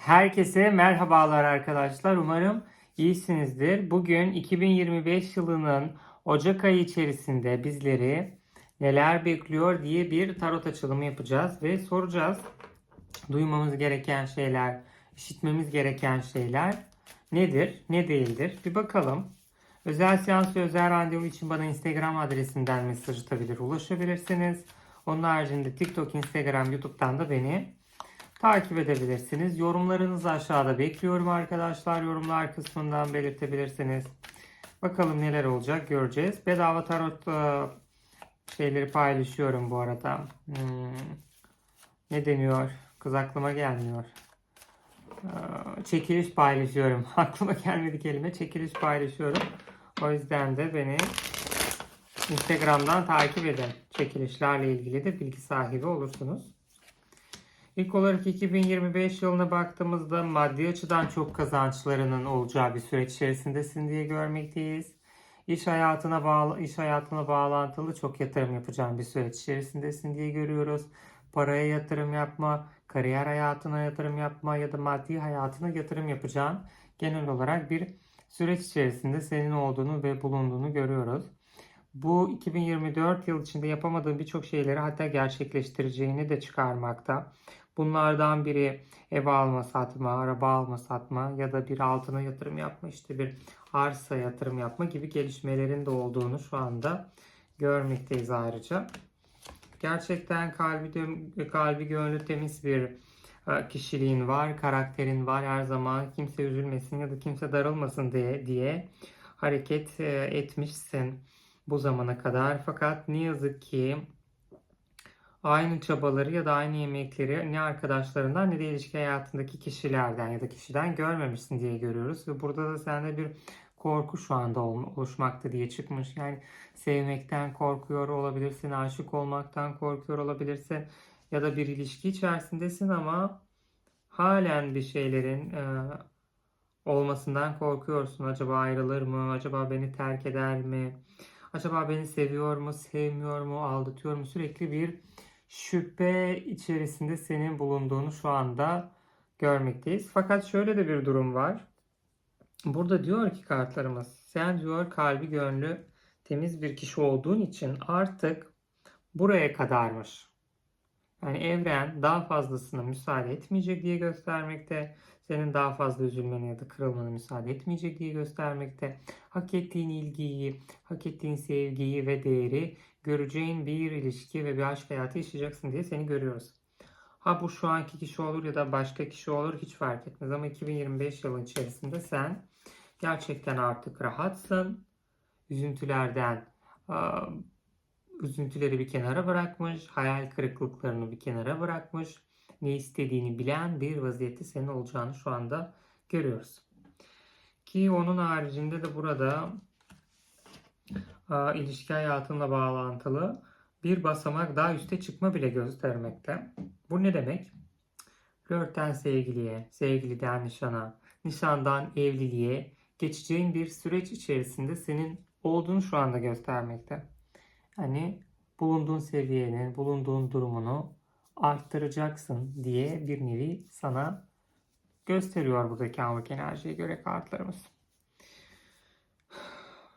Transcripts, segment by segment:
Herkese merhabalar arkadaşlar. Umarım iyisinizdir. Bugün 2025 yılının Ocak ayı içerisinde bizleri neler bekliyor diye bir tarot açılımı yapacağız ve soracağız. Duymamız gereken şeyler, işitmemiz gereken şeyler nedir, ne değildir? Bir bakalım. Özel seans ve özel randevu için bana Instagram adresinden mesaj atabilir, ulaşabilirsiniz. Onun haricinde TikTok, Instagram, YouTube'dan da beni takip edebilirsiniz. Yorumlarınızı aşağıda bekliyorum arkadaşlar. Yorumlar kısmından belirtebilirsiniz. Bakalım neler olacak göreceğiz. Bedava tarot e, şeyleri paylaşıyorum bu arada. Hmm. Ne deniyor? Kız aklıma gelmiyor. Ee, Çekiliş paylaşıyorum. Aklıma gelmedi kelime. Çekiliş paylaşıyorum. O yüzden de beni Instagram'dan takip edin. Çekilişlerle ilgili de bilgi sahibi olursunuz. İlk olarak 2025 yılına baktığımızda maddi açıdan çok kazançlarının olacağı bir süreç içerisindesin diye görmekteyiz. İş hayatına bağlı iş hayatına bağlantılı çok yatırım yapacağın bir süreç içerisindesin diye görüyoruz. Paraya yatırım yapma, kariyer hayatına yatırım yapma ya da maddi hayatına yatırım yapacağın genel olarak bir süreç içerisinde senin olduğunu ve bulunduğunu görüyoruz. Bu 2024 yıl içinde yapamadığın birçok şeyleri hatta gerçekleştireceğini de çıkarmakta. Bunlardan biri ev alma satma, araba alma satma ya da bir altına yatırım yapma, işte bir arsa yatırım yapma gibi gelişmelerin de olduğunu şu anda görmekteyiz ayrıca. Gerçekten kalbi, kalbi gönlü temiz bir e, kişiliğin var, karakterin var. Her zaman kimse üzülmesin ya da kimse darılmasın diye, diye hareket e, etmişsin bu zamana kadar. Fakat ne yazık ki aynı çabaları ya da aynı yemekleri ne arkadaşlarından ne de ilişki hayatındaki kişilerden ya da kişiden görmemişsin diye görüyoruz. Ve burada da sende bir korku şu anda ol- oluşmakta diye çıkmış. Yani sevmekten korkuyor olabilirsin, aşık olmaktan korkuyor olabilirsin ya da bir ilişki içerisindesin ama halen bir şeylerin e, olmasından korkuyorsun. Acaba ayrılır mı? Acaba beni terk eder mi? Acaba beni seviyor mu, sevmiyor mu, aldatıyor mu? Sürekli bir şüphe içerisinde senin bulunduğunu şu anda görmekteyiz. Fakat şöyle de bir durum var. Burada diyor ki kartlarımız, sen diyor kalbi gönlü temiz bir kişi olduğun için artık buraya kadarmış. Yani evren daha fazlasına müsaade etmeyecek diye göstermekte. Senin daha fazla üzülmene ya da kırılmana müsaade etmeyecek göstermekte. Hak ettiğin ilgiyi, hak ettiğin sevgiyi ve değeri göreceğin bir ilişki ve bir aşk hayatı yaşayacaksın diye seni görüyoruz. Ha bu şu anki kişi olur ya da başka kişi olur hiç fark etmez ama 2025 yılın içerisinde sen gerçekten artık rahatsın. Üzüntülerden üzüntüleri bir kenara bırakmış, hayal kırıklıklarını bir kenara bırakmış, ne istediğini bilen bir vaziyette senin olacağını şu anda görüyoruz. Ki onun haricinde de burada aa, ilişki hayatınla bağlantılı bir basamak daha üste çıkma bile göstermekte. Bu ne demek? Flörtten sevgiliye, sevgiliden nişana, nişandan evliliğe geçeceğin bir süreç içerisinde senin olduğunu şu anda göstermekte. Yani bulunduğun seviyenin, bulunduğun durumunu arttıracaksın diye bir nevi sana gösteriyor buradaki anlık enerjiye göre kartlarımız.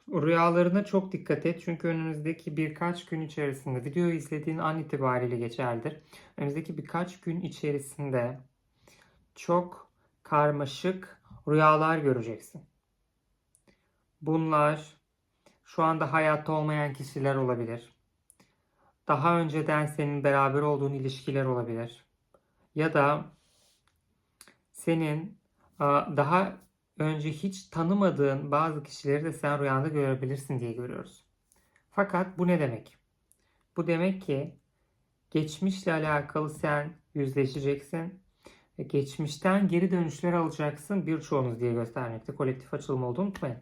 Rüyalarına çok dikkat et çünkü önümüzdeki birkaç gün içerisinde videoyu izlediğin an itibariyle geçerlidir. Önümüzdeki birkaç gün içerisinde çok karmaşık rüyalar göreceksin. Bunlar şu anda hayatta olmayan kişiler olabilir. Daha önceden senin beraber olduğun ilişkiler olabilir. Ya da senin daha önce hiç tanımadığın bazı kişileri de sen rüyanda görebilirsin diye görüyoruz. Fakat bu ne demek? Bu demek ki geçmişle alakalı sen yüzleşeceksin geçmişten geri dönüşler alacaksın birçoğunuz diye göstermekte. Kolektif açılım olduğunu unutmayın.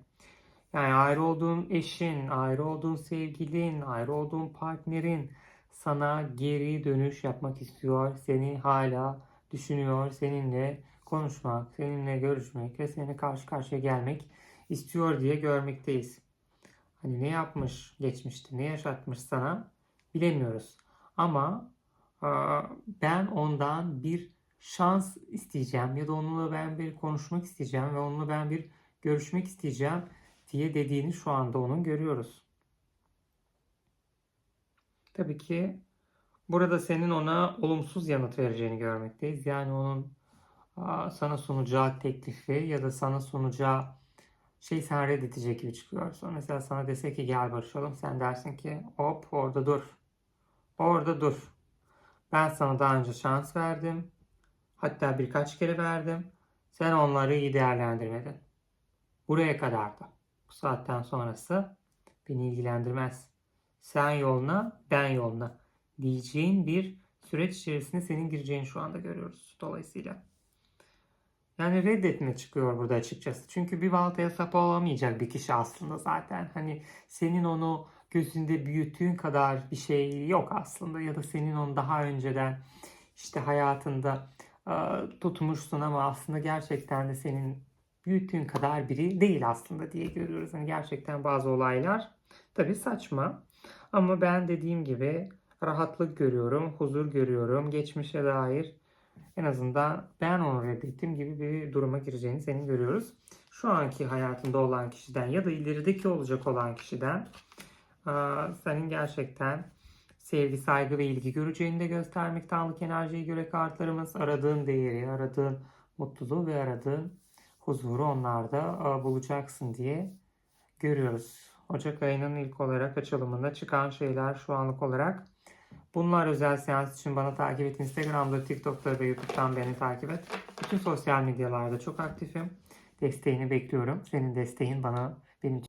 Yani ayrı olduğun eşin, ayrı olduğun sevgilin, ayrı olduğun partnerin sana geri dönüş yapmak istiyor. Seni hala düşünüyor, seninle konuşmak, seninle görüşmek ve seninle karşı karşıya gelmek istiyor diye görmekteyiz. Hani ne yapmış geçmişte, ne yaşatmış sana bilemiyoruz. Ama ben ondan bir şans isteyeceğim ya da onunla ben bir konuşmak isteyeceğim ve onunla ben bir görüşmek isteyeceğim diye dediğini şu anda onun görüyoruz. Tabii ki burada senin ona olumsuz yanıt vereceğini görmekteyiz. Yani onun sana sunacağı teklifi ya da sana sunacağı şey sen reddedecek gibi çıkıyor. Sonra mesela sana dese ki gel barışalım. Sen dersin ki hop orada dur. Orada dur. Ben sana daha önce şans verdim. Hatta birkaç kere verdim. Sen onları iyi değerlendirmedin. Buraya kadardı. Bu saatten sonrası beni ilgilendirmez. Sen yoluna, ben yoluna diyeceğin bir süreç içerisinde senin gireceğini şu anda görüyoruz. Dolayısıyla. Yani reddetme çıkıyor burada açıkçası. Çünkü bir baltaya sap olamayacak bir kişi aslında zaten. Hani senin onu gözünde büyüttüğün kadar bir şey yok aslında. Ya da senin onu daha önceden işte hayatında e, tutmuşsun ama aslında gerçekten de senin büyüttüğün kadar biri değil aslında diye görüyoruz. Hani gerçekten bazı olaylar tabii saçma. Ama ben dediğim gibi rahatlık görüyorum, huzur görüyorum. Geçmişe dair en azından ben onu reddettiğim gibi bir duruma gireceğini senin görüyoruz. Şu anki hayatında olan kişiden ya da ilerideki olacak olan kişiden senin gerçekten sevgi, saygı ve ilgi göreceğini de göstermekte anlık enerjiye göre kartlarımız. Aradığın değeri, aradığın mutluluğu ve aradığın huzuru onlarda aa, bulacaksın diye görüyoruz. Ocak ayının ilk olarak açılımında çıkan şeyler şu anlık olarak Bunlar özel seans için bana takip et. Instagram'da, TikTok'ta ve YouTube'dan beni takip et. Bütün sosyal medyalarda çok aktifim. Desteğini bekliyorum. Senin desteğin bana benim